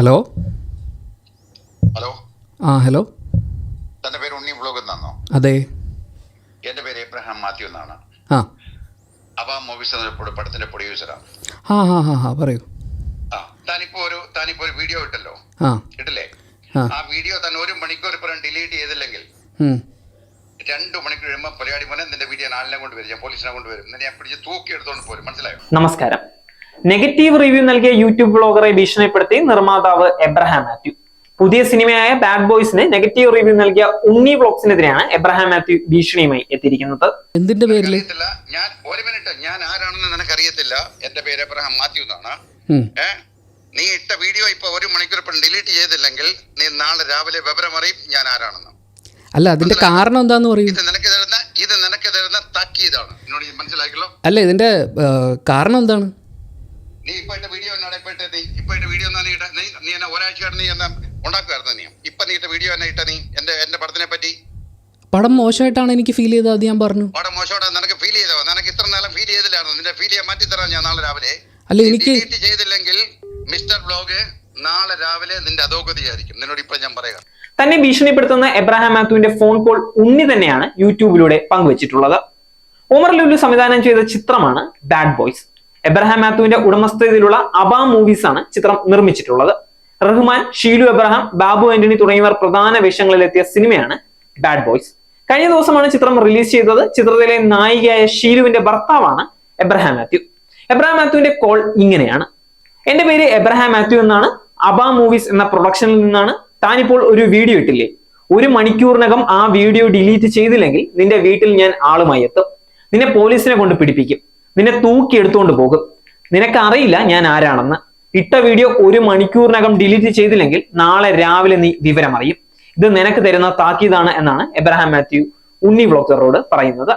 Hello? Hello? ആ hello? തന്റെ പേര് ഉണ്ണി ബ്ലോഗ് എന്നാണോ അതെ. എന്റെ പേര് എബ്രഹാം മാത്യു എന്നാണ്. ആ. അബ മൂവീസ് എന്നൊരു പടത്തിന്റെ പ്രൊഡ്യൂസറാണ് ആ. ഹാ ഹാ ഹാ പറയൂ. ആ താനിപ്പോ ഒരു താനിപ്പോ ഒരു വീഡിയോ ഇട്ടല്ലോ. ആ. ഇട്ടില്ലേ? ആ. ആ വീഡിയോ തന്നെ ഒരു മണിക്കൂർ ഇപ്പം ഡിലീറ്റ് ചെയ്തില്ലെങ്കിൽ ഉം. രണ്ട് മണിക്കൂർ കഴിയുമ്പോൾ പരിപാടി പോലെ നിന്റെ വീഡിയോ ആളിനെ ഞാൻ പോലീസിനെ കൊണ്ടുവരും നിന്നെ ഞാൻ പിടിച്ച് തൂക്കി എടുത്തോണ്ട് പോരും. മനസ്സിലായോ? നമസ്കാരം. നെഗറ്റീവ് റിവ്യൂ നൽകിയ യൂട്യൂബ് ബ്ലോഗറെ ഭീഷണിപ്പെടുത്തി നിർമ്മാതാവ് എബ്രഹാം മാത്യു. പുതിയ സിനിമയായ ബാഡ് ബോയ്സിന് നെഗറ്റീവ് റിവ്യൂ നൽകിയ ഉണ്ണി ബ്ലോഗ്സിനെതിരെയാണ് എബ്രഹാം മാത്യു ഭീഷണിയുമായി എത്തിയിരിക്കുന്നത്. എന്തിന്റെ പേരിൽ ഞാൻ ഒരു മിനിറ്റ്. ഞാൻ ആരാണെന്ന് നിനക്കറിയത്തില്ല. എന്റെ പേര് എബ്രഹാം മാത്യു എന്നാണ്. നീ ഇട്ട വീഡിയോ ഇപ്പൊ ഒരു മണിക്കൂർ ഇപ്പം ഡിലീറ്റ് ചെയ്തില്ലെങ്കിൽ നീ നാളെ രാവിലെ വിവരം അറിയും ഞാൻ ആരാണെന്ന്. അല്ല അതിന്റെ കാരണം എന്താന്ന് പറയും. ഇത് നിനക്ക് തരുന്ന ഇത് നിനക്ക് തരുന്ന താക്കീതാണ്. മനസ്സിലാക്കിയല്ലോ അല്ല ഇതിന്റെ കാരണം എന്താണ്? നീ ഇപ്പൊ എന്റെ വീഡിയോ എന്നാണ് ഇപ്പൊ ഇട്ട നീ ഇപ്പൊ എന്റെ വീഡിയോ എന്നാ നീ ഇട്ട നീ നീ എന്നെ ഒരാഴ്ചയായിട്ട് നീ എന്നാ ഉണ്ടാക്കുമായിരുന്നു നീ? ഇപ്പൊ നീ ഇട്ട വീഡിയോ എന്നാ ഇട്ട നീ? എന്റെ എന്റെ പടത്തിനെ പറ്റി? പടം മോശമായിട്ടാണ് എനിക്ക് ഫീൽ ചെയ്തത് അത് ഞാൻ പറഞ്ഞു. പടം മോശമായിട്ട് നിനക്ക് ഫീൽ ചെയ്തോ? നിനക്ക് ഇത്ര നേരം ഫീൽ ചെയ്തില്ലായിരുന്നു. നിന്റെ ഫീൽ ചെയ്യാൻ മാറ്റി തരാം ഞാൻ നാളെ രാവിലെ. അല്ല എനിക്ക് ചെയ്തില്ലെങ്കിൽ മിസ്റ്റർ ബ്ലോഗ് നാളെ രാവിലെ നിന്റെ അധോഗതിയായിരിക്കും നിന്നോട് ഇപ്പൊ ഞാൻ പറയാം. തന്നെ ഭീഷണിപ്പെടുത്തുന്ന എബ്രഹാം മാത്യുവിന്റെ ഫോൺ കോൾ ഉണ്ണി തന്നെയാണ് യൂട്യൂബിലൂടെ പങ്കുവച്ചിട്ടുള്ളത്. ഉമർ ലുലു സംവിധാനം ചെയ്ത ചിത്രമാണ് ബാഡ് ബോയ്സ് എബ്രഹാം മാത്യുവിന്റെ ഉടമസ്ഥതയിലുള്ള അബ മൂവീസ് ആണ് ചിത്രം നിർമ്മിച്ചിട്ടുള്ളത്. റഹ്മാൻ ഷീലു എബ്രഹാം ബാബു ആന്റണി തുടങ്ങിയവർ പ്രധാന വേഷങ്ങളിലെത്തിയ സിനിമയാണ് ബാഡ് ബോയ്സ് കഴിഞ്ഞ ദിവസമാണ് ചിത്രം റിലീസ് ചെയ്തത്. ചിത്രത്തിലെ നായികയായ ഷീലുവിന്റെ ഭർത്താവാണ് എബ്രഹാം മാത്യു. എബ്രഹാം മാത്യുവിന്റെ കോൾ ഇങ്ങനെയാണ്. എന്റെ പേര് എബ്രഹാം മാത്യു എന്നാണ്. അബ മൂവീസ് എന്ന പ്രൊഡക്ഷനിൽ നിന്നാണ് താനിപ്പോൾ ഒരു വീഡിയോ ഇട്ടില്ലേ? ഒരു മണിക്കൂറിനകം ആ വീഡിയോ ഡിലീറ്റ് ചെയ്തില്ലെങ്കിൽ നിന്റെ വീട്ടിൽ ഞാൻ ആളുമായി എത്തും. നിന്നെ പോലീസിനെ കൊണ്ട് പിടിപ്പിക്കും. നിന്നെ തൂക്കി എടുത്തുകൊണ്ട് പോകും. നിനക്കറിയില്ല ഞാൻ ആരാണെന്ന്. ഇട്ട വീഡിയോ ഒരു മണിക്കൂറിനകം ഡിലീറ്റ് ചെയ്തില്ലെങ്കിൽ നാളെ രാവിലെ നീ വിവരം അറിയും. ഇത് നിനക്ക് തരുന്ന താക്കീതാണ് എന്നാണ് എബ്രഹാം മാത്യു ഉണ്ണി വ്ളോഗറോട് പറയുന്നത്.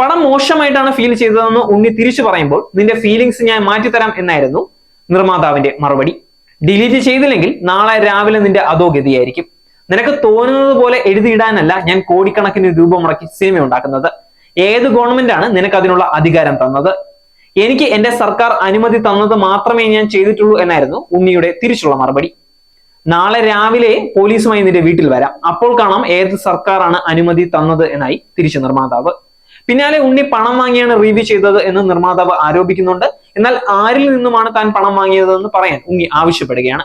പടം മോശമായിട്ടാണ് ഫീൽ ചെയ്തതെന്ന് ഉണ്ണി തിരിച്ചു പറയുമ്പോൾ നിന്റെ ഫീലിങ്സ് ഞാൻ മാറ്റിത്തരാം എന്നായിരുന്നു നിർമ്മാതാവിന്റെ മറുപടി. ഡിലീറ്റ് ചെയ്തില്ലെങ്കിൽ നാളെ രാവിലെ നിന്റെ അധോഗതിയായിരിക്കും. നിനക്ക് തോന്നുന്നത് പോലെ എഴുതിയിടാനല്ല ഞാൻ കോടിക്കണക്കിന് രൂപ മുടക്കി സിനിമ ഉണ്ടാക്കുന്നത്. ഏത് ഗവൺമെന്റാണ് നിനക്ക് അതിനുള്ള അധികാരം തന്നത്? എനിക്ക് എന്റെ സർക്കാർ അനുമതി തന്നത് മാത്രമേ ഞാൻ ചെയ്തിട്ടുള്ളൂ എന്നായിരുന്നു ഉണ്ണിയുടെ തിരിച്ചുള്ള മറുപടി. നാളെ രാവിലെ പോലീസുമായി നിന്റെ വീട്ടിൽ വരാം. അപ്പോൾ കാണാം ഏത് സർക്കാരാണ് അനുമതി തന്നത് എന്നായി തിരിച്ചു നിർമ്മാതാവ്. പിന്നാലെ ഉണ്ണി പണം വാങ്ങിയാണ് റിവ്യൂ ചെയ്തത് എന്ന് നിർമ്മാതാവ് ആരോപിക്കുന്നുണ്ട്. എന്നാൽ ആരിൽ നിന്നുമാണ് താൻ പണം വാങ്ങിയതെന്ന് പറയാൻ ഉണ്ണി ആവശ്യപ്പെടുകയാണ്.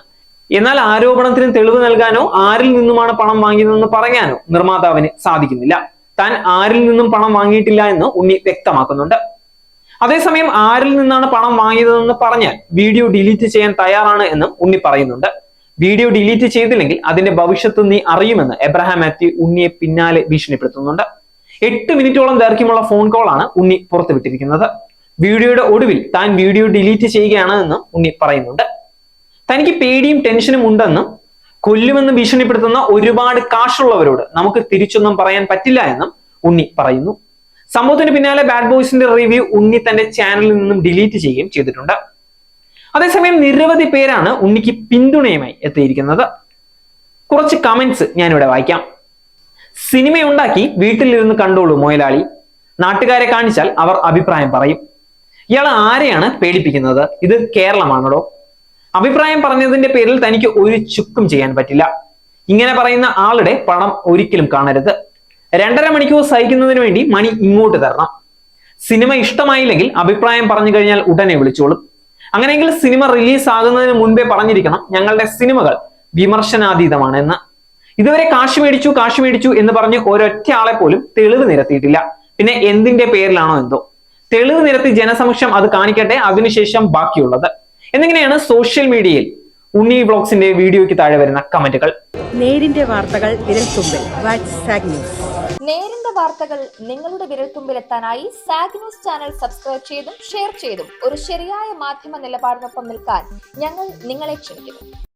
എന്നാൽ ആരോപണത്തിന് തെളിവ് നൽകാനോ ആരിൽ നിന്നുമാണ് പണം വാങ്ങിയതെന്ന് പറയാനോ നിർമ്മാതാവിന് സാധിക്കുന്നില്ല. താൻ ആരിൽ നിന്നും പണം വാങ്ങിയിട്ടില്ല എന്ന് ഉണ്ണി വ്യക്തമാക്കുന്നുണ്ട്. അതേസമയം ആരിൽ നിന്നാണ് പണം വാങ്ങിയതെന്ന് പറഞ്ഞാൽ വീഡിയോ ഡിലീറ്റ് ചെയ്യാൻ തയ്യാറാണ് എന്നും ഉണ്ണി പറയുന്നുണ്ട്. വീഡിയോ ഡിലീറ്റ് ചെയ്തില്ലെങ്കിൽ അതിന്റെ ഭവിഷ്യത്ത് നീ അറിയുമെന്ന് എബ്രഹാം മാത്യു ഉണ്ണിയെ പിന്നാലെ ഭീഷണിപ്പെടുത്തുന്നുണ്ട്. എട്ട് മിനിറ്റോളം ദൈർഘ്യമുള്ള ഫോൺ കോളാണ് ഉണ്ണി പുറത്തുവിട്ടിരിക്കുന്നത്. വീഡിയോയുടെ ഒടുവിൽ താൻ വീഡിയോ ഡിലീറ്റ് ചെയ്യുകയാണ് എന്നും ഉണ്ണി പറയുന്നുണ്ട്. തനിക്ക് പേടിയും ടെൻഷനും ഉണ്ടെന്നും കൊല്ലുമെന്ന് ഭീഷണിപ്പെടുത്തുന്ന ഒരുപാട് കാശുള്ളവരോട് നമുക്ക് തിരിച്ചൊന്നും പറയാൻ പറ്റില്ല എന്നും ഉണ്ണി പറയുന്നു. സംഭവത്തിന് പിന്നാലെ ബാഡ് ബോയ്സിന്റെ റിവ്യൂ ഉണ്ണി തന്റെ ചാനലിൽ നിന്നും ഡിലീറ്റ് ചെയ്യുകയും ചെയ്തിട്ടുണ്ട്. അതേസമയം നിരവധി പേരാണ് ഉണ്ണിക്ക് പിന്തുണയുമായി എത്തിയിരിക്കുന്നത്. കുറച്ച് കമന്റ്സ് ഞാനിവിടെ വായിക്കാം. സിനിമയുണ്ടാക്കി വീട്ടിലിരുന്ന് കണ്ടോളൂ മൊയലാളി. നാട്ടുകാരെ കാണിച്ചാൽ അവർ അഭിപ്രായം പറയും. ഇയാൾ ആരെയാണ് പേടിപ്പിക്കുന്നത്? ഇത് കേരളമാണല്ലോ അഭിപ്രായം പറഞ്ഞതിന്റെ പേരിൽ തനിക്ക് ഒരു ചുക്കും ചെയ്യാൻ പറ്റില്ല. ഇങ്ങനെ പറയുന്ന ആളുടെ പണം ഒരിക്കലും കാണരുത്. രണ്ടര മണിക്കൂർ സഹിക്കുന്നതിന് വേണ്ടി മണി ഇങ്ങോട്ട് തരണം. സിനിമ ഇഷ്ടമായില്ലെങ്കിൽ അഭിപ്രായം പറഞ്ഞു കഴിഞ്ഞാൽ ഉടനെ വിളിച്ചോളും. അങ്ങനെയെങ്കിൽ സിനിമ റിലീസ് ആകുന്നതിന് മുൻപേ പറഞ്ഞിരിക്കണം ഞങ്ങളുടെ സിനിമകൾ വിമർശനാതീതമാണ് എന്ന് ഇതുവരെ കാശ് മേടിച്ചു കാശ് മേടിച്ചു എന്ന് പറഞ്ഞ് ഒരൊറ്റ ആളെ പോലും തെളിവ് നിരത്തിയിട്ടില്ല. പിന്നെ എന്തിന്റെ പേരിലാണോ എന്തോ. തെളിവ് നിരത്തി ജനസമക്ഷം അത് കാണിക്കട്ടെ അതിനുശേഷം ബാക്കിയുള്ളത്. എന്നിങ്ങനെയാണ് സോഷ്യൽ മീഡിയയിൽ ഉണ്ണി വ്ളോഗ്സിന്റെ വീഡിയോയ്ക്ക് താഴെ വരുന്ന കമന്റുകൾ. നേരിന്റെ വാർത്തകൾ വിരൽത്തുമ്പിൽ. നേരിന്റെ വാർത്തകൾ നിങ്ങളുടെ വിരൽത്തുമ്പിൽ എത്താനായി സാഗ് ന്യൂസ് ചാനൽ സബ്സ്ക്രൈബ് ചെയ്തും ഷെയർ ചെയ്തും ഒരു ശരിയായ മാധ്യമ നിലപാടിനൊപ്പം നിൽക്കാൻ ഞങ്ങൾ നിങ്ങളെ ക്ഷണിക്കുന്നു.